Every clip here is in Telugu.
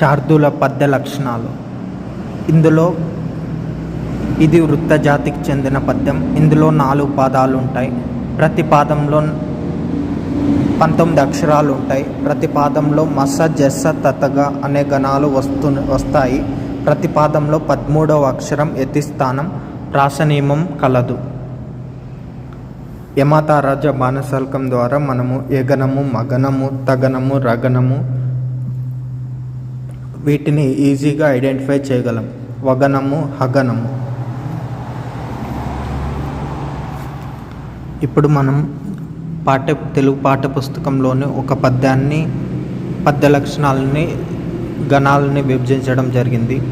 శార్దూల పద్య లక్షణాలు. ఇందులో ఇది వృత్త జాతికి చెందిన పద్యం. ఇందులో నాలుగు పాదాలు ఉంటాయి ప్రతి పాదంలో పంతొమ్మిది అక్షరాలు ఉంటాయి ప్రతి పాదంలో మస జస్స తతగ అనే గణాలు వస్తు వస్తాయి. ప్రతి పాదంలో పదమూడవ అక్షరం యతిస్థానం రాసనియమం కలదు. యమాతారాజ బాణసల్కం ద్వారా మనము ఎగనము మగనము తగనము రగనము వీటిని ఈజీగా ఐడెంటిఫై చేయగలం. వగనము హగనము. ఇప్పుడు మనం పాఠ్య తెలుగు పాఠ్య పుస్తకంలోని ఒక పద్యాన్ని పద్య లక్షణాలని గణాలని విభజించడం జరిగింది.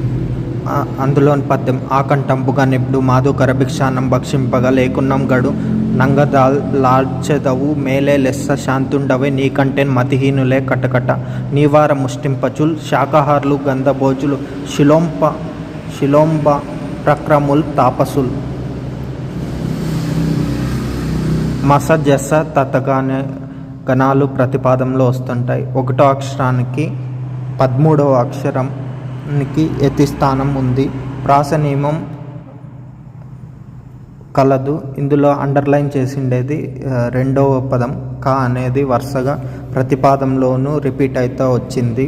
అందులోని పద్యం ఆకంఠంపుగా నిప్పుడు మాధుకర భిక్షానం భక్షింపగా లేకున్నం గడు నంగదాల్ లాల్చెదవు మేలే లెస్స శాంతుండవే నీకంటే మతిహీనులే కటకట. నీవార ముష్టింపచుల్ శాకాహారులు గంధభోజులు శిలోంప శిలోంబ ప్రక్రముల్ తాపసుల్. మస జస తతగా గణాలు ప్రతిపాదంలో వస్తుంటాయి. ఒకటో అక్షరానికి పదమూడవ అక్షరానికి యతి స్థానం ఉంది. ప్రాస నియమం కలదు. ఇందులో అండర్లైన్ చేసిండేది రెండవ పదం క అనేది వరుసగా ప్రతిపాదంలోనూ రిపీట్ అవుతూ వచ్చింది.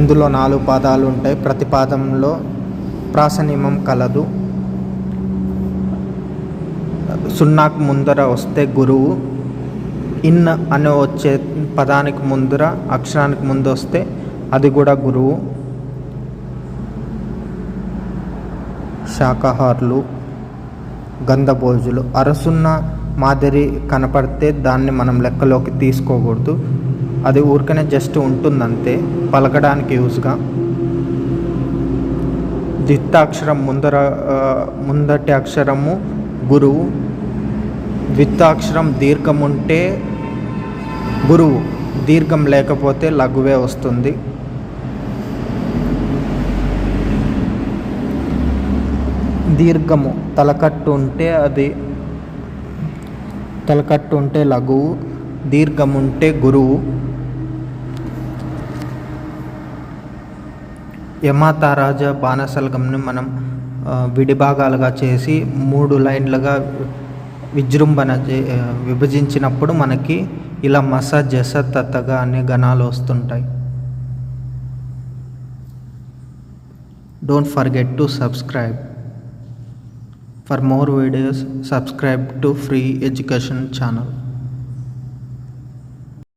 ఇందులో నాలుగు పాదాలు ఉంటాయి. ప్రతిపాదంలో ప్రాస కలదు. సున్నాకు ముందర వస్తే గురువు. ఇన్ అని వచ్చే పదానికి ముందర అక్షరానికి ముందు వస్తే అది కూడా గురువు. శాకాహారులు గంధభోజులు అరసున్న మాదిరి కనపడితే దాన్ని మనం లెక్కలోకి తీసుకోకూడదు. అది ఊరికనే జస్ట్ ఉంటుందంతే పలకడానికి యూస్గా ద్విత్తాక్షరం ముందర ముందటి అక్షరము గురువు ద్విత్తాక్షరం దీర్ఘం ఉంటే గురువు దీర్ఘం లేకపోతే లఘువే వస్తుంది. దీర్ఘము తలకట్టు ఉంటే అది తలకట్టు ఉంటే లఘువు దీర్ఘముంటే గురువు. యమాతారాజ బాణసల్గంని మనం విడిభాగాలుగా చేసి మూడు లైన్లుగా విజృంభణ చే- విభజించినప్పుడు మనకి ఇలా మస జస తత్తగా అనే గణాలు వస్తుంటాయి. Don't forget to subscribe For more videos, subscribe to Free Education channel.